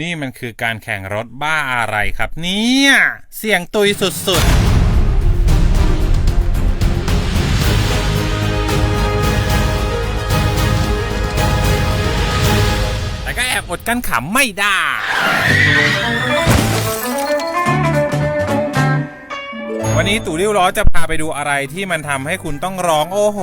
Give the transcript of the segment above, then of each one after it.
นี่มันคือการแข่งรถบ้าอะไรครับเนี่ย เสียงตุยสุดๆแต่ก็แอบอดกันขำไม่ได้ วันนี้ตู่ริ้วล้อจะพาไปดูอะไรที่มันทำให้คุณต้องร้องโอ้โห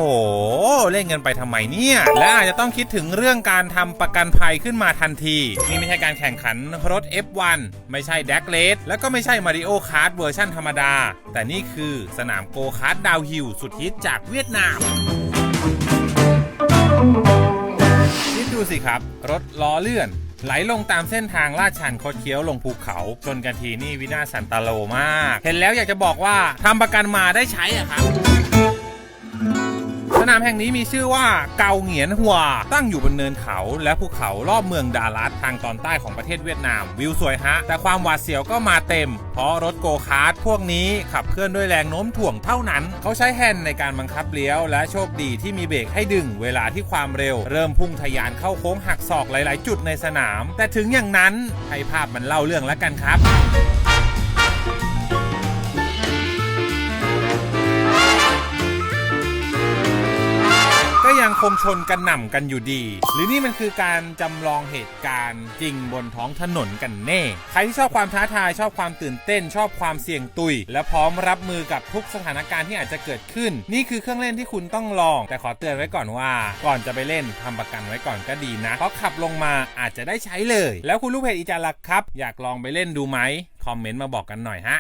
เล่นเงินไปทำไมเนี่ย และอาจจะต้องคิดถึงเรื่องการทำประกันภัยขึ้นมาทันที นี่ไม่ใช่การแข่งขันรถ F1 ไม่ใช่แดกเลสแล้วก็ไม่ใช่มาริโอคาร์ดเวอร์ชันธรรมดา แต่นี่คือสนามโกคาร์ดดาวฮิลสุดฮิตจากเวียดนามคิดดูสิครับ รถล้อเลื่อน ไหลลงตามเส้นทางลาดชันคดเคี้ยวลงภูเขา ชนกันทีนี่วินาศสันตโลมาก เห็นแล้วอยากจะบอกว่าทำประกันมาได้ใช้อะครับ นามแห่งนี้มีชื่อว่าเกาเหงียนหัว ตั้งอยู่บนเนินเขา และภูเขารอบเมืองดารัตทางตอนใต้ของประเทศเวียดนาม วิวสวยฮะ แต่ความหวาดเสียวก็มาเต็ม เพราะรถโกคาร์ทพวกนี้ขับเคลื่อนด้วยแรงโน้มถ่วงเท่านั้น เขาใช้แฮนด์ในการบังคับเลี้ยว และโชคดีที่มีเบรกให้ดึงเวลาที่ความเร็ว เริ่มพุ่งทะยานเข้าโค้งหักศอกหลาย ๆ จุดในสนาม แต่ถึงอย่างนั้นให้ภาพมันเล่าเรื่องแล้วกันครับ ยังคงชนกันหน่ำกันอยู่ดี หรือนี่มันคือการจำลองเหตุการณ์จริงบนท้องถนนกันแน่ ใครที่ชอบความท้าทายชอบความตื่นเต้น ชอบความเสี่ยงตุย และพร้อมรับมือกับทุกสถานการณ์ที่อาจจะเกิดขึ้น นี่คือเครื่องเล่นที่คุณต้องลอง แต่ขอเตือนไว้ก่อนว่า ก่อนจะไปเล่นทำประกันไว้ก่อนก็ดีนะเพราะขับลงมาอาจจะได้ใช้เลย แล้วคุณลูกเพจอีจารักครับ อยากลองไปเล่นดูไหมคอมเมนต์มาบอกกันหน่อยฮะ